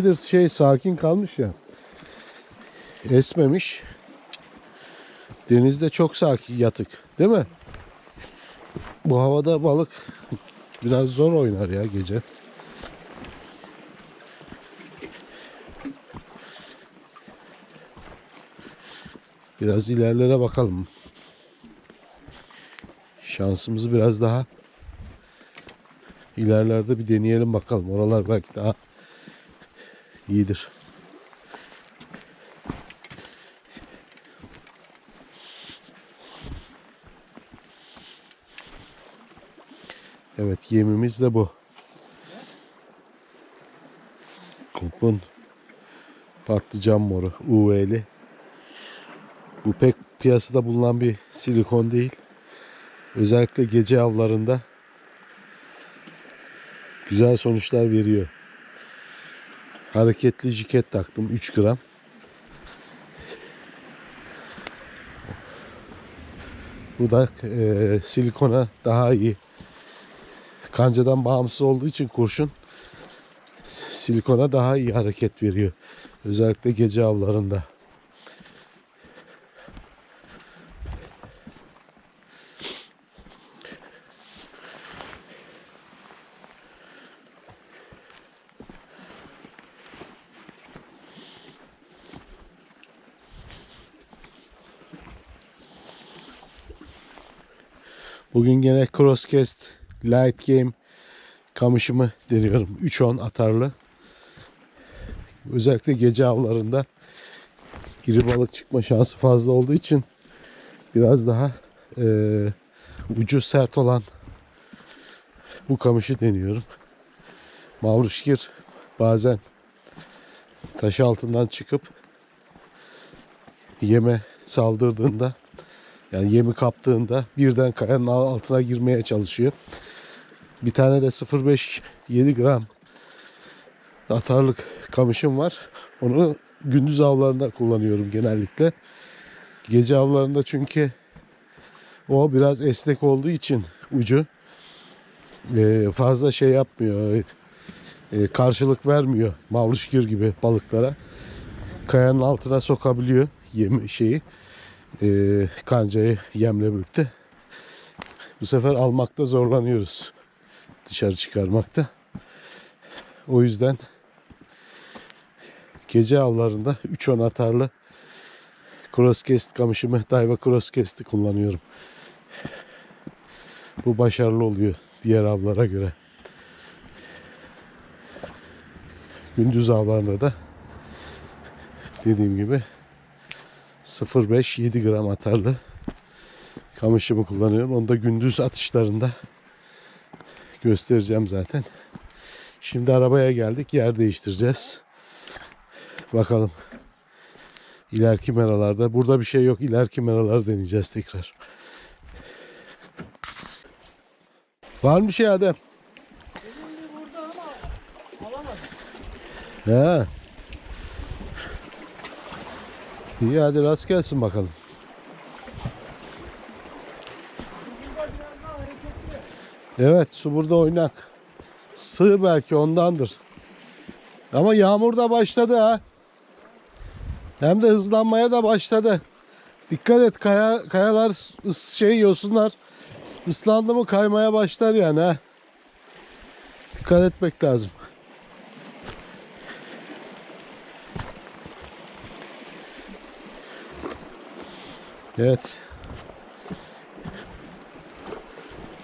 epeydir şey sakin kalmış ya. Esmemiş. Denizde çok sakin yatık. Değil mi? Bu havada balık biraz zor oynar ya gece. Biraz ilerlere bakalım. Şansımızı biraz daha ilerlerde bir deneyelim bakalım. Oralar belki daha iyidir. Evet yemimiz de bu. Kupun patlıcan moru UV'li. Bu pek piyasada bulunan bir silikon değil. Özellikle gece avlarında güzel sonuçlar veriyor. Hareketli jiket taktım 3 gram. Bu da e, silikona daha iyi. Kancadan bağımsız olduğu için kurşun silikona daha iyi hareket veriyor. Özellikle gece avlarında. Bugün gene Crosscast Light Game kamışımı deniyorum. 3-10 atarlı. Özellikle gece avlarında iri balık çıkma şansı fazla olduğu için biraz daha eee, ucu sert olan bu kamışı deniyorum. Mavruşkir bazen taş altından çıkıp yeme saldırdığında yani yemi kaptığında birden kayanın altına girmeye çalışıyor. Bir tane de 0.5-7 gram atarlık kamışım var. Onu gündüz avlarında kullanıyorum genellikle. Gece avlarında çünkü o biraz esnek olduğu için ucu e, fazla şey yapmıyor. e, karşılık vermiyor mavruşkir gibi balıklara. Kayanın altına sokabiliyor yemi şeyi e, kancayı yemle birlikte. Bu sefer almakta zorlanıyoruz. Dışarı çıkarmakta. O yüzden gece avlarında 3-10 atarlı crosskest kamışımı Daiwa crosskest'i kullanıyorum. Bu başarılı oluyor diğer avlara göre. Gündüz avlarında da dediğim gibi 0.5-7 gram atarlı kamışımı kullanıyorum. Onu da gündüz atışlarında göstereceğim zaten. Şimdi arabaya geldik. Yer değiştireceğiz. Bakalım. İleriki meralarda. Burada bir şey yok. İleriki meralar deneyeceğiz tekrar. Var mı bir şey Adem? He. İyi hadi rast gelsin bakalım. Evet su burada oynak. Sığ belki ondandır. Ama yağmur da başladı ha. Hem de hızlanmaya da başladı. Dikkat et kaya, kayalar şey yosunlar ıslandı mı kaymaya başlar yani ha. Dikkat etmek lazım. Evet.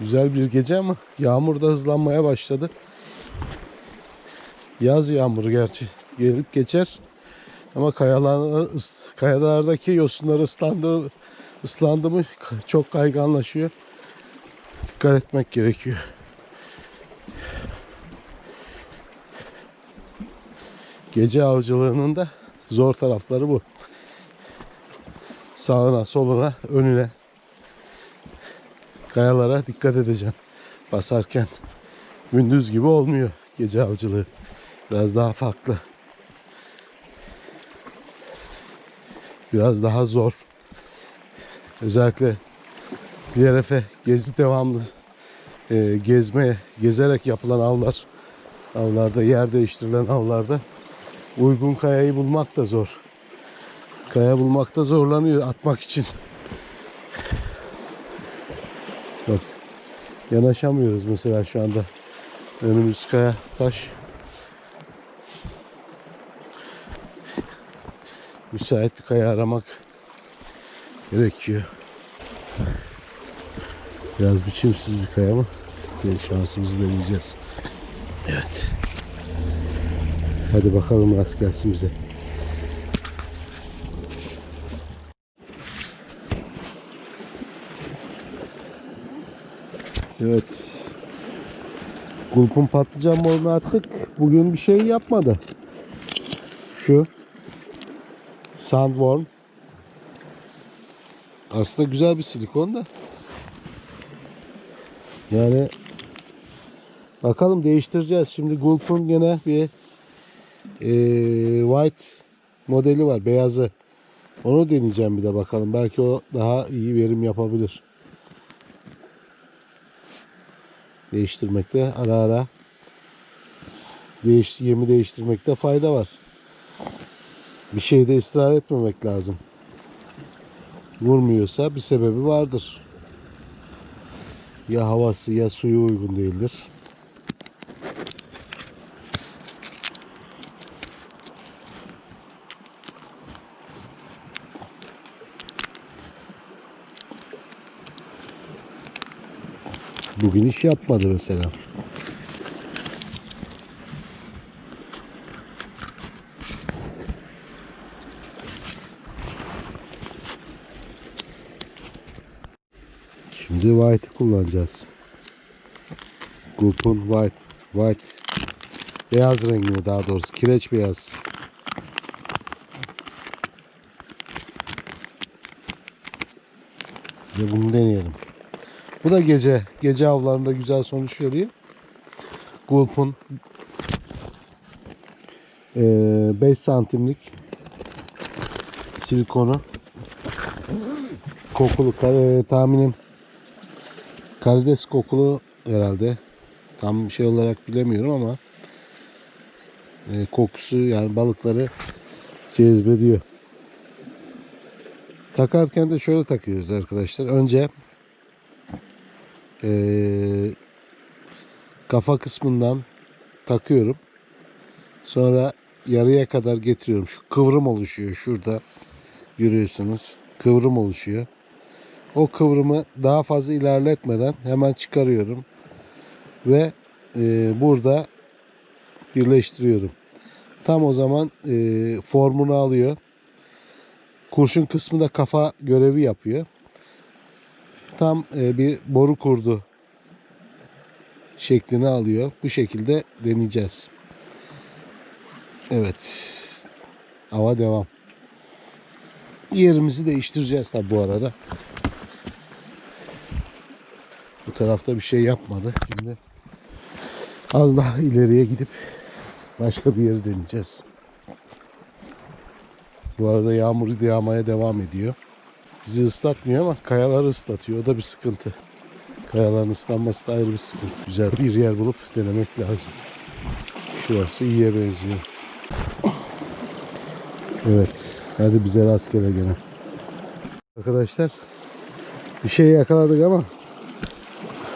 Güzel bir gece ama yağmur da hızlanmaya başladı. Yaz yağmuru gerçi gelip geçer. Ama kayalar, kayalardaki yosunlar ıslandı, ıslandı mı çok kayganlaşıyor. Dikkat etmek gerekiyor. Gece avcılığının da zor tarafları bu. Sağına, soluna, önüne Kayalara dikkat edeceğim. Basarken gündüz gibi olmuyor gece avcılığı. Biraz daha farklı. Biraz daha zor. Özellikle diğer efe gezi devamlı e, gezme, gezerek yapılan avlar, avlarda, yer değiştirilen avlarda uygun kayayı bulmak da zor. Kaya bulmakta zorlanıyor atmak için. Bak yanaşamıyoruz mesela şu anda. Önümüz kaya, taş. Müsait bir kaya aramak gerekiyor. Biraz biçimsiz bir kaya ama gel şansımızı deneyeceğiz. Evet. Hadi bakalım rast gelsin bize. Evet. Gulpun patlıcan morunu attık. Bugün bir şey yapmadı. Şu. Sandworm. Aslında güzel bir silikon da. Yani bakalım değiştireceğiz. Şimdi Gulp'un gene bir eee, white modeli var. Beyazı. Onu deneyeceğim bir de bakalım. Belki o daha iyi verim yapabilir. Değiştirmekte ara ara değiş, yemi değiştirmekte fayda var. Bir şeyde ısrar etmemek lazım. Vurmuyorsa bir sebebi vardır. Ya havası ya suyu uygun değildir. Bugün iş yapmadı mesela. Şimdi white'ı kullanacağız. Gulp'un white, white beyaz rengini daha doğrusu kireç beyaz. Ve bunu deneyelim. Bu da gece gece avlarında güzel sonuç veriyor. Gulp'un 5 santimlik silikonu kokulu e, tahminim karides kokulu herhalde tam şey olarak bilemiyorum ama e, kokusu yani balıkları cezbediyor. Takarken de şöyle takıyoruz arkadaşlar. Önce eee, kafa kısmından takıyorum. Sonra yarıya kadar getiriyorum. Şu kıvrım oluşuyor şurada. Görüyorsunuz. Kıvrım oluşuyor. O kıvrımı daha fazla ilerletmeden hemen çıkarıyorum. Ve eee, burada birleştiriyorum. Tam o zaman eee, formunu alıyor. Kurşun kısmı da kafa görevi yapıyor. Tam e, bir boru kurdu şeklini alıyor. Bu şekilde deneyeceğiz. Evet. Hava devam. Yerimizi değiştireceğiz tabi bu arada. Bu tarafta bir şey yapmadı. Şimdi az daha ileriye gidip başka bir yeri deneyeceğiz. Bu arada yağmur yağmaya devam ediyor. Bizi ıslatmıyor ama kayaları ıslatıyor. O da bir sıkıntı. Kayaların ıslanması da ayrı bir sıkıntı. Güzel bir yer bulup denemek lazım. Şurası iyiye benziyor. Evet. Hadi bize rastgele gene. Arkadaşlar bir şey yakaladık ama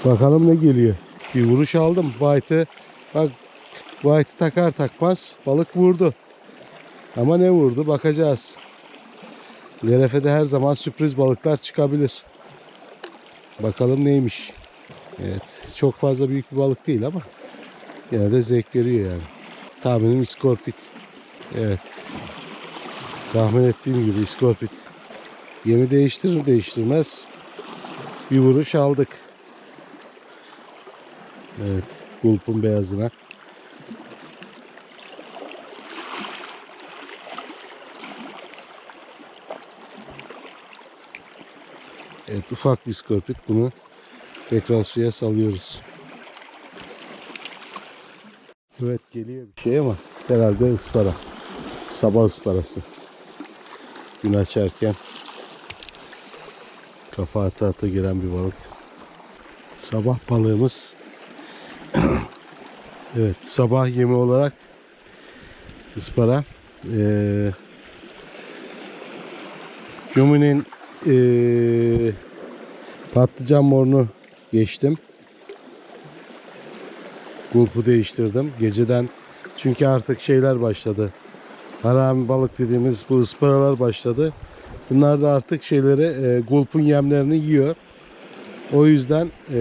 bakalım ne geliyor. Bir vuruş aldım. White'ı bak White'ı takar takmaz balık vurdu. Ama ne vurdu bakacağız. Lerefe'de her zaman sürpriz balıklar çıkabilir. Bakalım neymiş. Evet çok fazla büyük bir balık değil ama yine de zevk veriyor yani. Tahminim iskorpit. Evet. Tahmin ettiğim gibi iskorpit. Yemi değiştirir değiştirmez bir vuruş aldık. Evet. Gulp'un beyazına. Ufak bir iskorpit bunu Tekrar suya salıyoruz. Evet geliyor bir şey ama herhalde ıspara. Sabah ısparası. Gün açarken kafa ata ata giren bir balık. Sabah balığımız evet sabah yemi olarak ıspara. Ee, Yumi'nin ee, patlıcan morunu geçtim. Gulpu değiştirdim. Geceden çünkü artık şeyler başladı. Harami balık dediğimiz bu ısparalar başladı. Bunlar da artık şeyleri e, gulpun yemlerini yiyor. O yüzden e,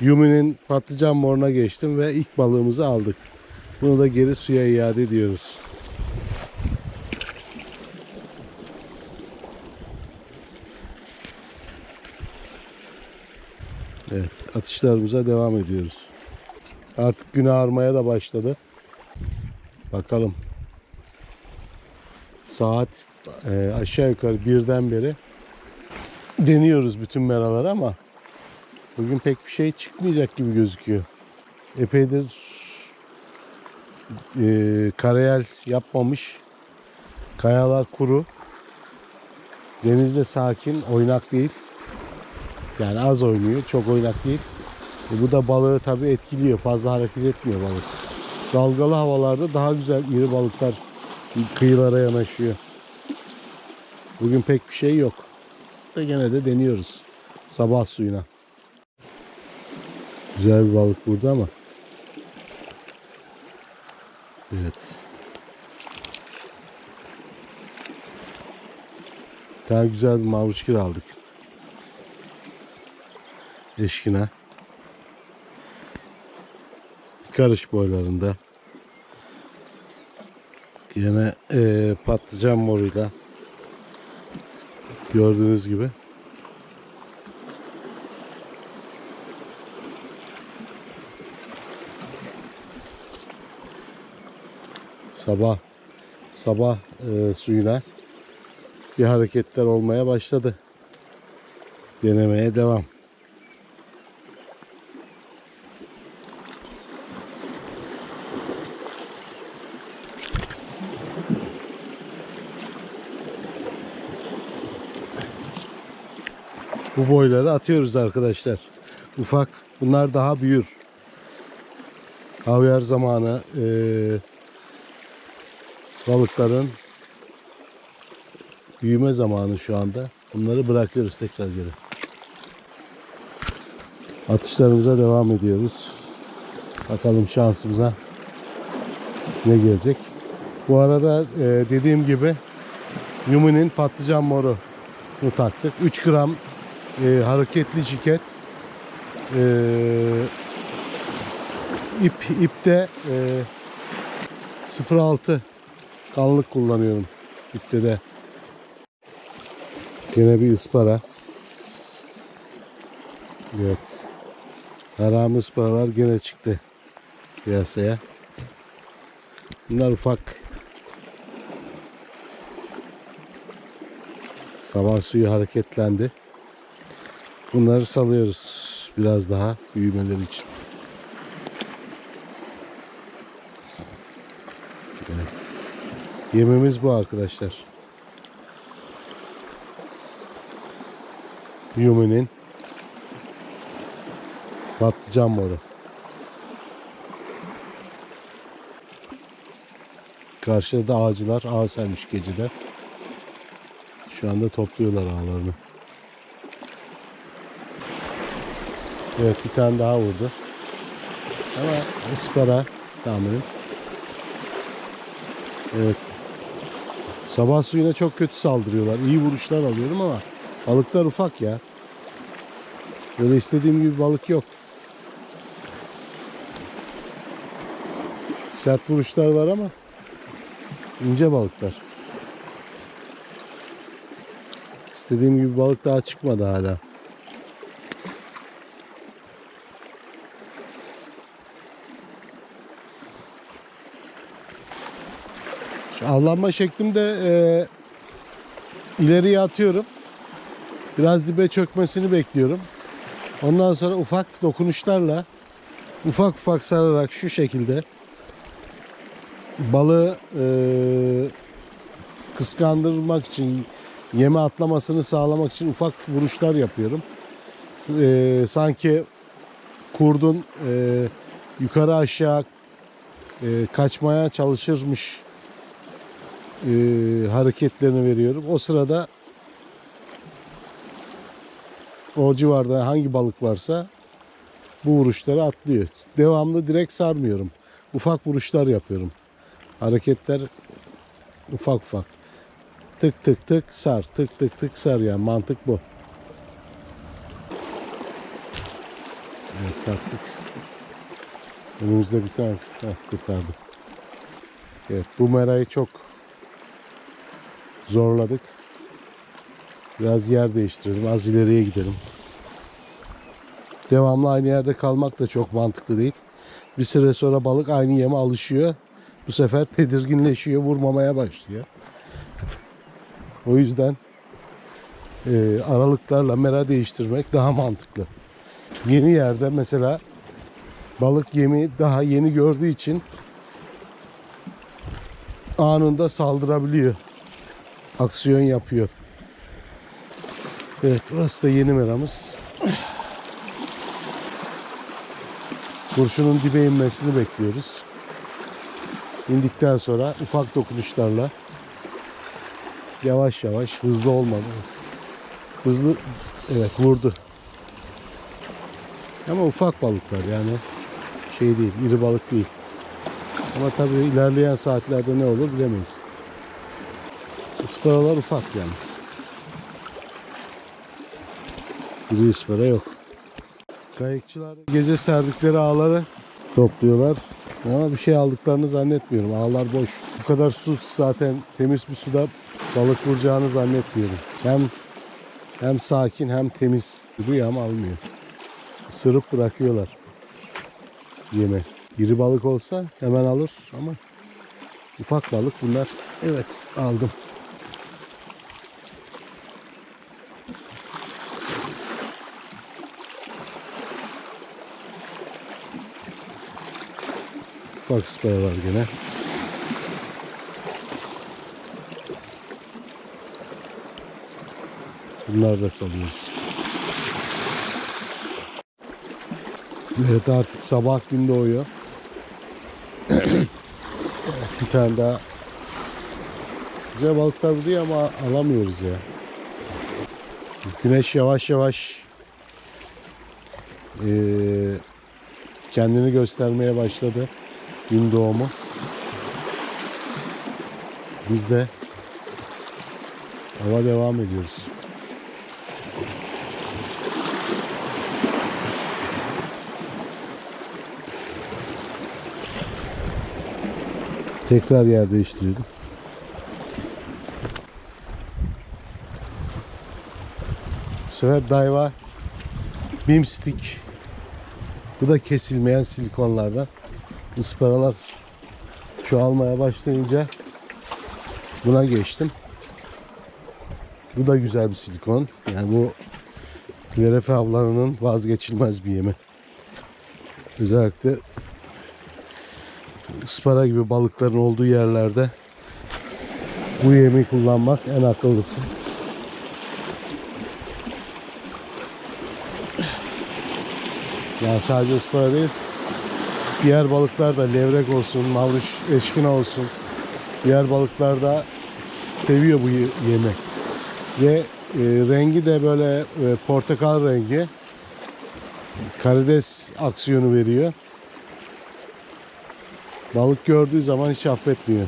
Yumi'nin patlıcan moruna geçtim ve ilk balığımızı aldık. Bunu da geri suya iade ediyoruz. Atışlarımıza devam ediyoruz. Artık gün ağarmaya da başladı. Bakalım. Saat e, aşağı yukarı birden beri deniyoruz bütün meraları ama bugün pek bir şey çıkmayacak gibi gözüküyor. Epeydir e, karayel yapmamış. Kayalar kuru. Denizde sakin, oynak değil. Yani az oynuyor, çok oynak değil. E bu da balığı tabii etkiliyor. Fazla hareket etmiyor balık. Dalgalı havalarda daha güzel iri balıklar kıyılara yanaşıyor. Bugün pek bir şey yok. Da gene de deniyoruz. Sabah suyuna. Güzel bir balık burada ama. Evet. Tane güzel bir mavruçkir aldık. Eşkine. Karış boylarında. Yine eee, patlıcan moruyla. Gördüğünüz gibi. Sabah sabah eee, suyuna bir hareketler olmaya başladı. Denemeye devam. Bu boyları atıyoruz arkadaşlar. Ufak. Bunlar daha büyür. Havyar zamanı eee, balıkların büyüme zamanı şu anda. Bunları bırakıyoruz tekrar geri. Atışlarımıza devam ediyoruz. Bakalım şansımıza ne gelecek. Bu arada e, dediğim gibi Yumi'nin patlıcan moru taktık. 3 gram e, hareketli ciket. E, ip ipte e, 0.6 kanlık kullanıyorum ipte de. Gene bir ıspara. Evet. Haram ısparalar gene çıktı piyasaya. Bunlar ufak. Sabah suyu hareketlendi. Bunları salıyoruz biraz daha büyümeleri için. Evet. Yemimiz bu arkadaşlar. Yumi'nin patlıcan moru. Karşıda da ağacılar ağ sermiş gecede. Şu anda topluyorlar ağlarını. Evet bir tane daha vurdu. Ama ıspara tahminim. Evet. Sabah suyuna çok kötü saldırıyorlar. İyi vuruşlar alıyorum ama balıklar ufak ya. Böyle istediğim gibi balık yok. Sert vuruşlar var ama ince balıklar. İstediğim gibi balık daha çıkmadı hala. Avlanma şeklimde e, ileriye atıyorum. Biraz dibe çökmesini bekliyorum. Ondan sonra ufak dokunuşlarla ufak ufak sararak şu şekilde balığı eee, kıskandırmak için yeme atlamasını sağlamak için ufak vuruşlar yapıyorum. Eee, sanki kurdun eee, yukarı aşağı eee, kaçmaya çalışırmış eee, hareketlerini veriyorum. O sırada o civarda hangi balık varsa bu vuruşları atlıyor. Devamlı direkt sarmıyorum. Ufak vuruşlar yapıyorum. Hareketler ufak ufak. Tık tık tık sar. Tık tık tık sar yani mantık bu. Evet taktık. Önümüzde bir tane Heh, kurtardı. Evet bu merayı çok zorladık. Biraz yer değiştirelim. Az ileriye gidelim. Devamlı aynı yerde kalmak da çok mantıklı değil. Bir süre sonra balık aynı yeme alışıyor. Bu sefer tedirginleşiyor, vurmamaya başlıyor. O yüzden e, aralıklarla mera değiştirmek daha mantıklı. Yeni yerde mesela balık yemi daha yeni gördüğü için anında saldırabiliyor. Aksiyon yapıyor. Evet burası da yeni meramız. Kurşunun dibe inmesini bekliyoruz. İndikten sonra ufak dokunuşlarla yavaş yavaş hızlı olmadı. Hızlı evet vurdu. Ama ufak balıklar yani şey değil, iri balık değil. Ama tabii ilerleyen saatlerde ne olur bilemeyiz. Isparalar ufak yalnız. İri ıspara yok. Kayıkçılar gece serdikleri ağları topluyorlar. Ama bir şey aldıklarını zannetmiyorum. Ağlar boş. Bu kadar su zaten temiz bir suda balık vuracağını zannetmiyorum. Hem hem sakin hem temiz duruyor ama almıyor. Sırıp bırakıyorlar yeme. İri balık olsa hemen alır ama ufak balık bunlar. Evet aldım. Ufak ıspara var gene. Bunları da salıyoruz. Evet artık sabah gün doğuyor. Bir tane daha güzel balıklar vuruyor ama alamıyoruz ya. Güneş yavaş yavaş eee, kendini göstermeye başladı. Gün doğumu. Biz de hava devam ediyoruz. Tekrar yer değiştirdim. Bu sefer Daiwa Beam Stick. Bu da kesilmeyen silikonlardan. Isparalar çoğalmaya başlayınca buna geçtim. Bu da güzel bir silikon. Yani bu klerefe avlarının vazgeçilmez bir yemi. Özellikle ıspara gibi balıkların olduğu yerlerde bu yemi kullanmak en akıllısı. Yani sadece ıspara değil, diğer balıklar da levrek olsun, mavruş, eşkina olsun. Diğer balıklar da seviyor bu ye- yemi. Ve e, rengi de böyle e, portakal rengi. Karides aksiyonu veriyor. Balık gördüğü zaman hiç affetmiyor.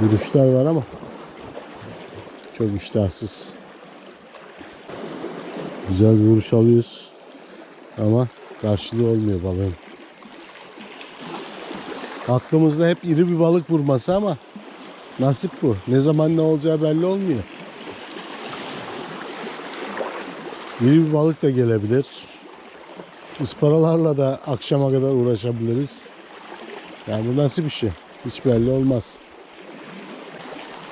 Vuruşlar var ama çok iştahsız. Güzel bir vuruş alıyoruz. Ama karşılığı olmuyor balığın. Aklımızda hep iri bir balık vurması ama nasip bu. Ne zaman ne olacağı belli olmuyor. İri bir balık da gelebilir. Isparalarla da akşama kadar uğraşabiliriz. Yani bu nasıl bir şey? Hiç belli olmaz.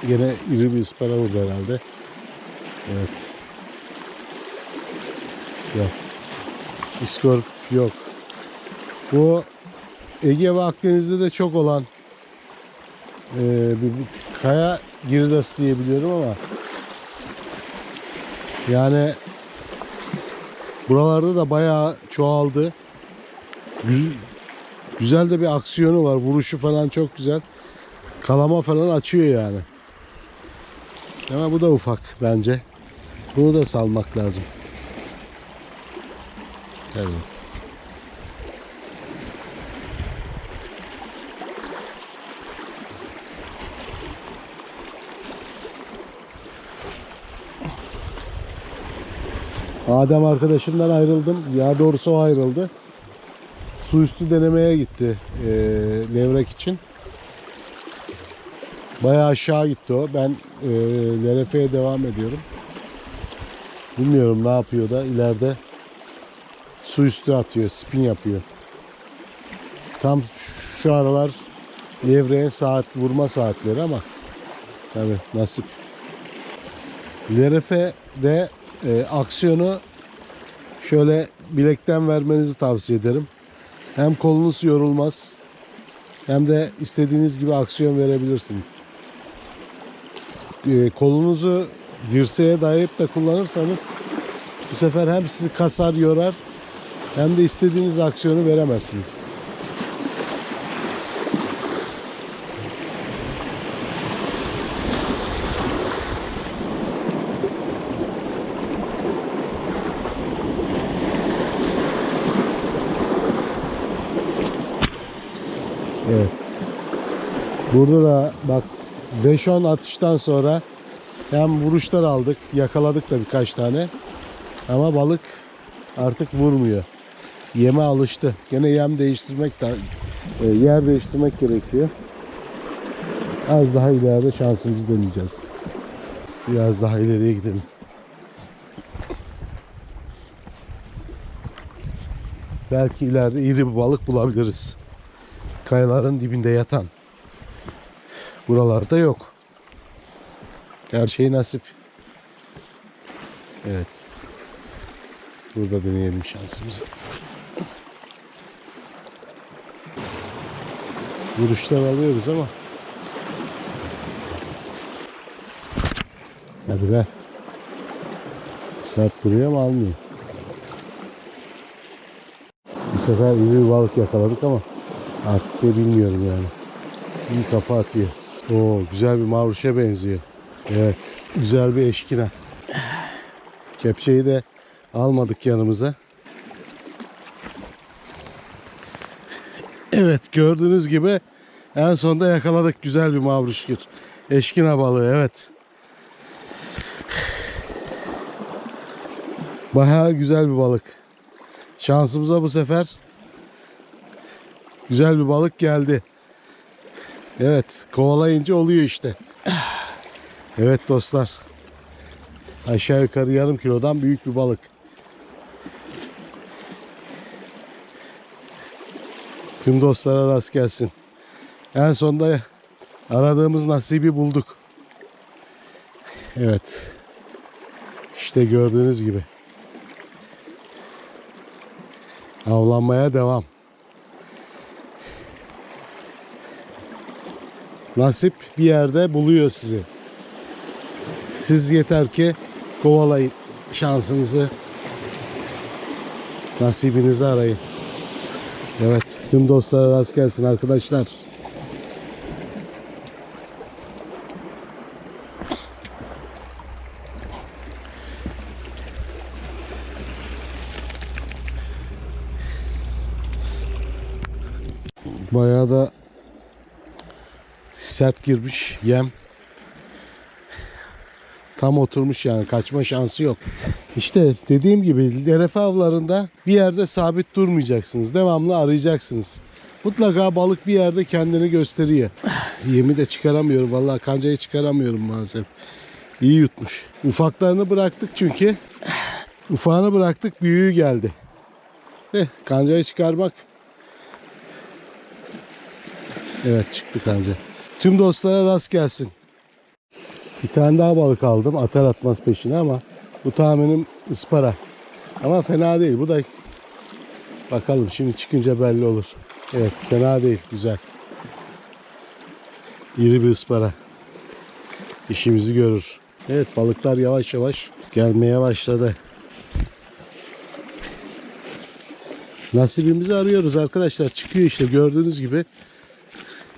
Gene iri bir ıspara vurdu herhalde. Evet. Yok. İskorp yok. Bu Ege ve Akdeniz'de de çok olan eee, bir, bir kaya girdası diye biliyorum ama yani buralarda da bayağı çoğaldı. Güz- güzel de bir aksiyonu var. Vuruşu falan çok güzel. Kalama falan açıyor yani. Ama bu da ufak bence. Bunu da salmak lazım. Evet. Adem arkadaşımdan ayrıldım. Ya doğrusu o ayrıldı. Su üstü denemeye gitti eee, levrek için. Bayağı aşağı gitti o. Ben eee LRF'ye devam ediyorum. Bilmiyorum ne yapıyor da ileride su üstü atıyor, spin yapıyor. Tam şu aralar levreğe saat vurma saatleri ama tabi nasip. LRF'de e, aksiyonu şöyle bilekten vermenizi tavsiye ederim. Hem kolunuz yorulmaz hem de istediğiniz gibi aksiyon verebilirsiniz. E, kolunuzu dirseğe dayayıp da kullanırsanız bu sefer hem sizi kasar yorar hem de istediğiniz aksiyonu veremezsiniz. Burada da bak 5-10 atıştan sonra hem vuruşlar aldık, yakaladık da birkaç tane. Ama balık artık vurmuyor. Yeme alıştı. Gene yem değiştirmek de e, yer değiştirmek gerekiyor. Az daha ileride şansımızı deneyeceğiz. Biraz daha ileriye gidelim. Belki ileride iri bir balık bulabiliriz. Kayaların dibinde yatan. Buralarda yok. Her şey nasip. Evet. Burada deneyelim şansımızı. Vuruşlar alıyoruz ama. Hadi be. Sert vuruyor ama almıyor. Bu sefer bir balık yakaladık ama artık ne bilmiyorum yani. İyi kafa atıyor. Oo güzel bir mavruşa benziyor. Evet. Güzel bir eşkina. Kepçeyi de almadık yanımıza. Evet gördüğünüz gibi en sonunda yakaladık güzel bir mavruşkür. Eşkina balığı evet. Bayağı güzel bir balık. Şansımıza bu sefer güzel bir balık geldi. Evet kovalayınca oluyor işte. Evet dostlar. Aşağı yukarı yarım kilodan büyük bir balık. Tüm dostlara rast gelsin. En sonunda aradığımız nasibi bulduk. Evet. İşte gördüğünüz gibi. Avlanmaya devam. Nasip bir yerde buluyor sizi. Siz yeter ki kovalayın şansınızı. Nasibinizi arayın. Evet, tüm dostlara rast gelsin arkadaşlar. Bayağı da sert girmiş yem. Tam oturmuş yani kaçma şansı yok. İşte dediğim gibi LRF avlarında bir yerde sabit durmayacaksınız. Devamlı arayacaksınız. Mutlaka balık bir yerde kendini gösteriyor. Yemi de çıkaramıyorum. Vallahi kancayı çıkaramıyorum maalesef. İyi yutmuş. Ufaklarını bıraktık çünkü. Ufağını bıraktık büyüğü geldi. Eh, kancayı çıkarmak. Evet çıktı kanca. Tüm dostlara rast gelsin. Bir tane daha balık aldım atar atmaz peşine ama bu tahminim ıspara. Ama fena değil. Bu da bakalım şimdi çıkınca belli olur. Evet fena değil. Güzel. İri bir ıspara. İşimizi görür. Evet balıklar yavaş yavaş gelmeye başladı. Nasibimizi arıyoruz arkadaşlar. Çıkıyor işte gördüğünüz gibi.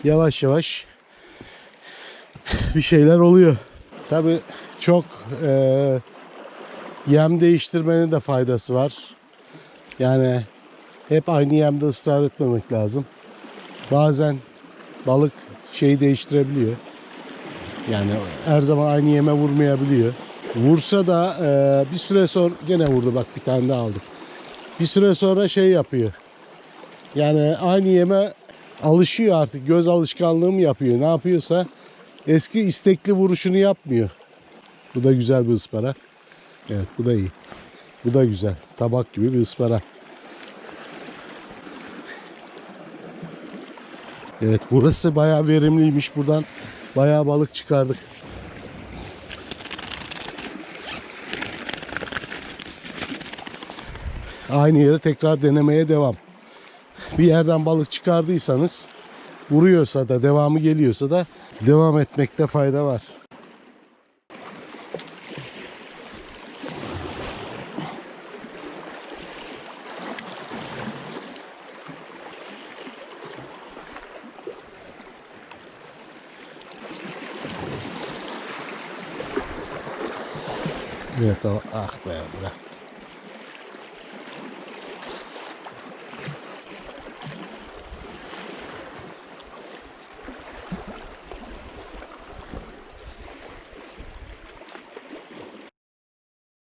Yavaş yavaş bir şeyler oluyor. Tabi çok eee, yem değiştirmenin de faydası var. Yani hep aynı yemde ısrar etmemek lazım. Bazen balık şeyi değiştirebiliyor. Yani her zaman aynı yeme vurmayabiliyor. Vursa da eee, bir süre sonra gene vurdu bak bir tane daha aldım. Bir süre sonra şey yapıyor. Yani aynı yeme alışıyor artık. Göz alışkanlığı mı yapıyor? Ne yapıyorsa eski istekli vuruşunu yapmıyor. Bu da güzel bir ıspara. Evet bu da iyi. Bu da güzel. Tabak gibi bir ıspara. Evet burası bayağı verimliymiş. Buradan bayağı balık çıkardık. Aynı yere tekrar denemeye devam. Bir yerden balık çıkardıysanız vuruyorsa da devamı geliyorsa da devam etmekte fayda var. Evet ah be.